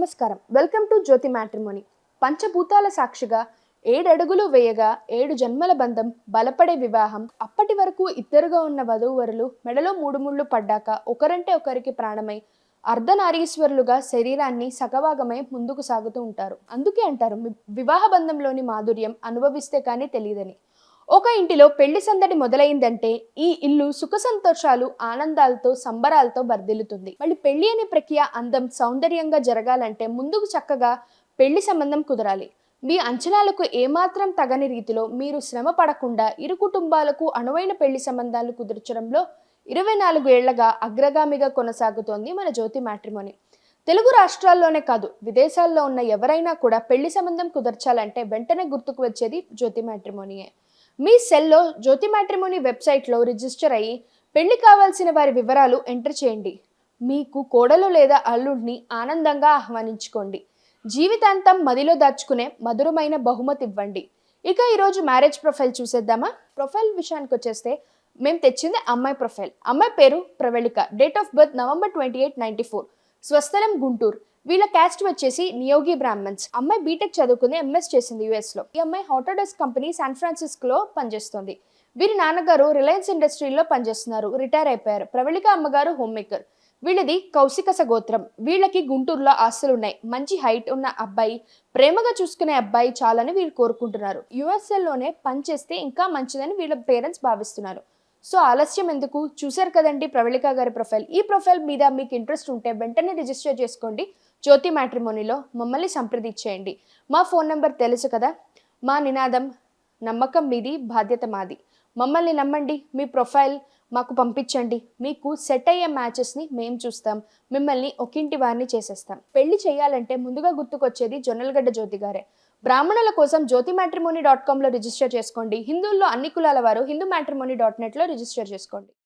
నమస్కారం. Welcome to Jyothi matrimony. పంచభూతాల సాక్షిగా ఏడడుగులు వేయగా ఏడు జన్మల బంధం బలపడే వివాహం అప్పటి వరకు ఇద్దరుగా ఉన్న వధూవరులు మెడలో మూడు ముళ్ళు పడ్డాక ఒకరంటే ఒకరికి ప్రాణమై అర్ధనారీశ్వరులుగా శరీరాన్ని సగభాగమై ముందుకు సాగుతూ ఉంటారు. అందుకే అంటారు వివాహ బంధంలోని మాధుర్యం అనుభవిస్తే కానీ తెలియదని. ఒక ఇంటిలో పెళ్ళి సందడి మొదలైందంటే ఈ ఇల్లు సుఖ సంతోషాలు ఆనందాలతో సంబరాలతో బర్దిల్లుతుంది. మళ్ళీ పెళ్ళి అనే ప్రక్రియ అందం సౌందర్యంగా జరగాలంటే ముందుకు చక్కగా పెళ్ళి సంబంధం కుదరాలి. మీ అంచనాలకు ఏమాత్రం తగని రీతిలో మీరు శ్రమ పడకుండా ఇరు కుటుంబాలకు అనువైన పెళ్ళి సంబంధాలు కుదుర్చడంలో ఇరవై నాలుగు ఏళ్ళగా అగ్రగామిగా కొనసాగుతోంది మన జ్యోతి మ్యాట్రిమోని. తెలుగు రాష్ట్రాల్లోనే కాదు విదేశాల్లో ఉన్న ఎవరైనా కూడా పెళ్ళి సంబంధం కుదర్చాలంటే వెంటనే గుర్తుకు వచ్చేది జ్యోతి మ్యాట్రిమోనియే. మీ సెల్లో జ్యోతి మ్యాట్రిమోని వెబ్సైట్లో రిజిస్టర్ అయ్యి పెళ్ళి కావాల్సిన వారి వివరాలు ఎంటర్ చేయండి. మీకు కోడలు లేదా అల్లుడిని ఆనందంగా ఆహ్వానించుకోండి. జీవితాంతం మదిలో దాచుకునే మధురమైన బహుమతి ఇవ్వండి. ఇక ఈరోజు మ్యారేజ్ ప్రొఫైల్ చూసేద్దామా? ప్రొఫైల్ విషయానికి వచ్చేస్తే మేము తెచ్చింది అమ్మాయి ప్రొఫైల్. అమ్మాయి పేరు Pravalika. Date of birth November twenty eight ninety four. స్వస్థలం గుంటూరు. వీళ్ళ క్యాస్ట్ వచ్చేసి నియోగి బ్రాహ్మణ్స్. అమ్మాయి బీటెక్ చదువుకుంది ఎంఎస్ చేసింది యుఎస్లో ఈ అమ్మాయి హాటోడెస్క్ కంపెనీ శాన్ ఫ్రాన్సిస్కోలో పనిచేస్తుంది. వీరి నాన్నగారు రిలయన్స్ ఇండస్ట్రీలో పనిచేస్తున్నారు. రిటైర్ అయిపోయారు. ప్రవళిక అమ్మగారు హోమ్ మేకర్. వీళ్ళది కౌశికస గోత్రం వీళ్ళకి గుంటూరులో ఆస్తులు ఉన్నాయి. మంచి హైట్ ఉన్న అబ్బాయి ప్రేమగా చూసుకునే అబ్బాయి చాలని వీళ్ళు కోరుకుంటున్నారు. యుఎస్ఎల్లోనే పనిచేస్తే ఇంకా మంచిదని వీళ్ళ పేరెంట్స్ భావిస్తున్నారు. సో ఆలస్యం ఎందుకు? చూశారు కదండి ప్రవళిక గారి ప్రొఫైల్. ఈ ప్రొఫైల్ మీద మీకు ఇంట్రెస్ట్ ఉంటే వెంటనే రిజిస్టర్ చేసుకోండి. జ్యోతి మ్యాట్రిమోనీలో మమ్మల్ని సంప్రదించేయండి. మా ఫోన్ నెంబర్ తెలుసు కదా? మా నినాదం నమ్మకం మీది బాధ్యత మాది. మమ్మల్ని నమ్మండి మీ ప్రొఫైల్ మాకు పంపించండి. మీకు సెట్ అయ్యే మ్యాచెస్ని మేము చూస్తాం. మిమ్మల్ని ఒకింటి వారిని చేసేస్తాం. పెళ్ళి చేయాలంటే ముందుగా గుర్తుకొచ్చేది జొన్నలగడ్డ జ్యోతి గారే. బ్రాహ్మణుల కోసం జ్యోతి మ్యాట్రిమోని డాట్ కామ్లో రిజిస్టర్ చేసుకోండి. హిందువుల్లో అన్ని కులాల వారు హిందూ మ్యాట్రిమోని డాట్ నెట్లో రిజిస్టర్ చేసుకోండి.